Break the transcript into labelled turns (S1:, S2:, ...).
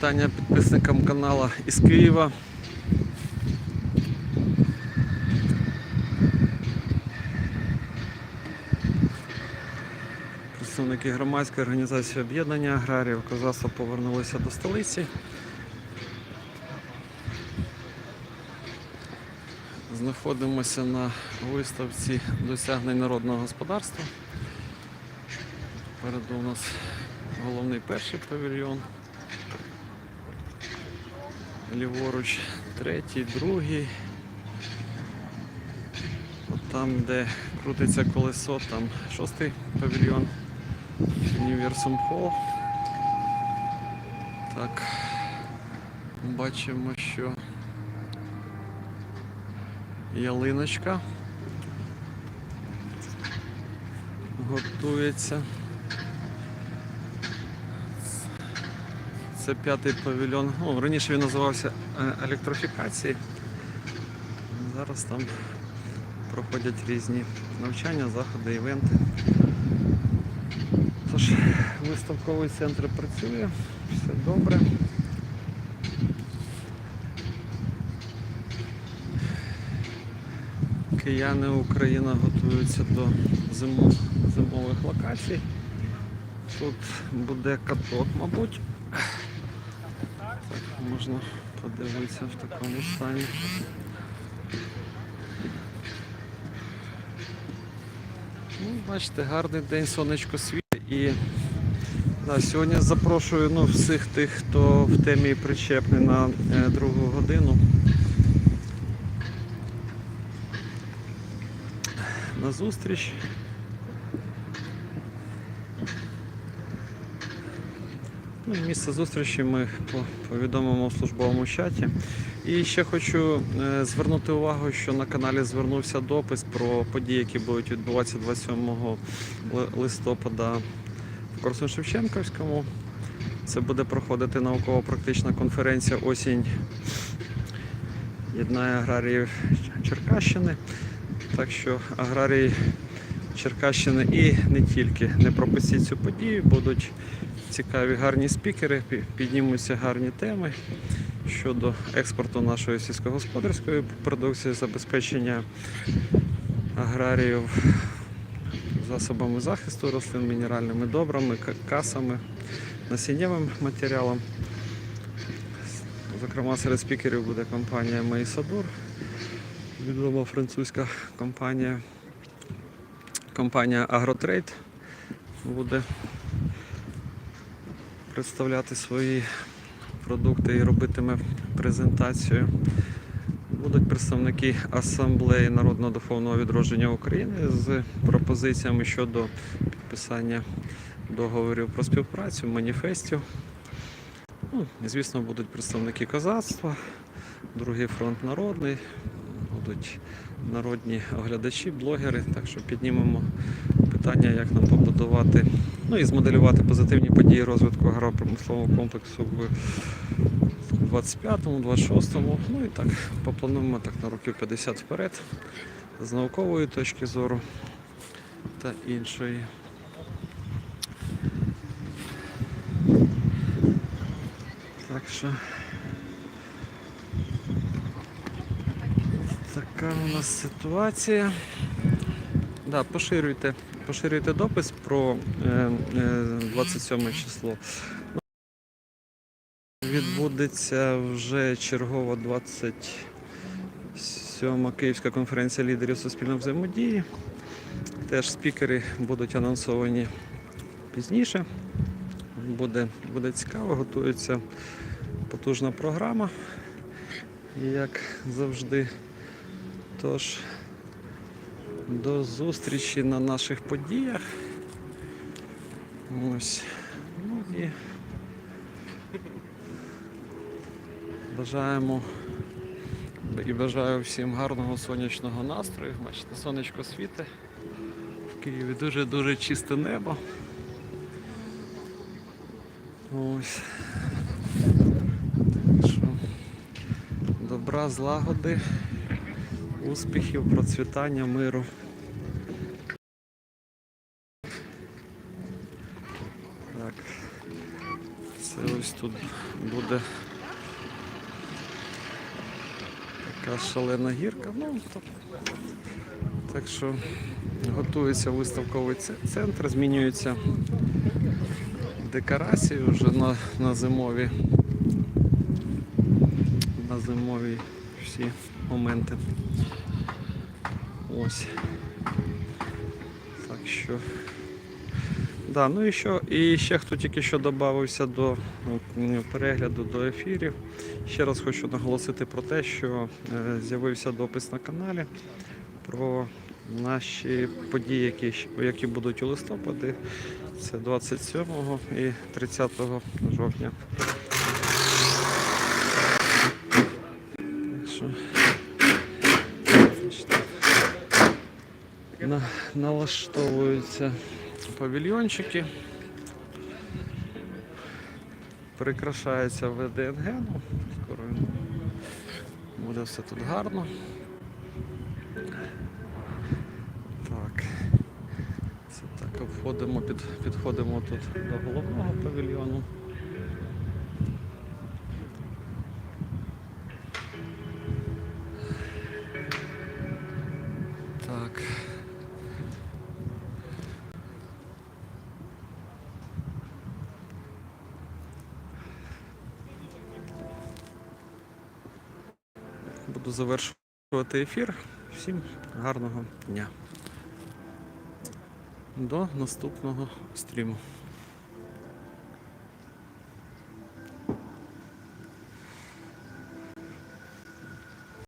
S1: Вітання підписникам каналу із Києва. Представники громадської організації об'єднання аграріїв Козаса повернулися до столиці. Знаходимося на виставці досягнень народного господарства. Переду у нас головний перший павільйон. Ліворуч третій, другий. От там, де крутиться колесо, там шостий павільйон. Універсум Холл. Так, бачимо, що ялиночка готується. Це п'ятий павільйон. Ну, раніше він називався е, електрифікації. Зараз там проходять різні навчання, заходи, івенти. Тож, виставковий центр працює, все добре. Кияни Україна готуються до зимових локацій. Тут буде каток, мабуть. Можна подивитися в такому стані. Ну, бачите, гарний день, сонечко світить і да, сьогодні запрошую ну, всіх тих, хто в темі причепний на е, другу годину. На зустріч. Місце зустрічі ми повідомимо в службовому чаті. І ще хочу е, звернути увагу, що на каналі звернувся допис про події, які будуть відбуватися 27 листопада в Корсун-Шевченківському. Це буде проходити науково-практична конференція осінь єднає аграріїв Черкащини. Так що аграрії Черкащини і не тільки не пропустіть цю подію, будуть цікаві гарні спікери, піднімуться гарні теми щодо експорту нашої сільськогосподарської продукції, забезпечення аграріїв засобами захисту рослин, мінеральними добрами, касами, насіннєвим матеріалом. Зокрема, серед спікерів буде компанія Мейсадур, відома французька компанія. Компанія Агротрейд буде представляти свої продукти і робитиме презентацію. Будуть представники Асамблеї народного духовного відродження України з пропозиціями щодо підписання договорів про співпрацю, маніфестів. Ну, звісно, будуть представники козацтва, другий фронт народний, будуть народні оглядачі, блогери. Так що піднімемо питання, як нам побудувати, ну і змоделювати позитивні події розвитку агропромислового комплексу в 25-му, 26-му. Ну і так поплануємо так на років 50 вперед з наукової точки зору та іншої. Так що така у нас ситуація. Да, поширюйте, поширюйте допис про е, е, 27 число. Відбудеться вже чергова 27 Київська конференція лідерів суспільної взаємодії. Теж спікери будуть анонсовані пізніше. Буде, буде цікаво, готується потужна програма, як завжди. Тож, до зустрічі на наших подіях. Ось. Ну і бажаємо і бажаю всім гарного сонячного настрою. Бачите, сонечко світе. В Києві дуже-дуже чисте небо. Ось. Добра, злагоди, успіхів, процвітання, миру. Так. Це ось тут буде така шалена гірка. Ну, то- так що готується виставковий центр, змінюються декорації вже на, на зимові. На зимові всі моменти. Ось. Так що. Да, ну і що, і ще хто тільки що додався до перегляду до ефірів. Ще раз хочу наголосити про те, що е, з'явився допис на каналі про наші події, які, які будуть у листопаді. Це 27 і 30 жовтня. Бачите, на, налаштовуються павільйончики. Прикрашається ВДНГ. Ну, скоро буде все тут гарно. Так. Це так обходимо, під, підходимо тут до головного павільйону. Буду завершувати ефір. Всім гарного дня. До наступного стріму.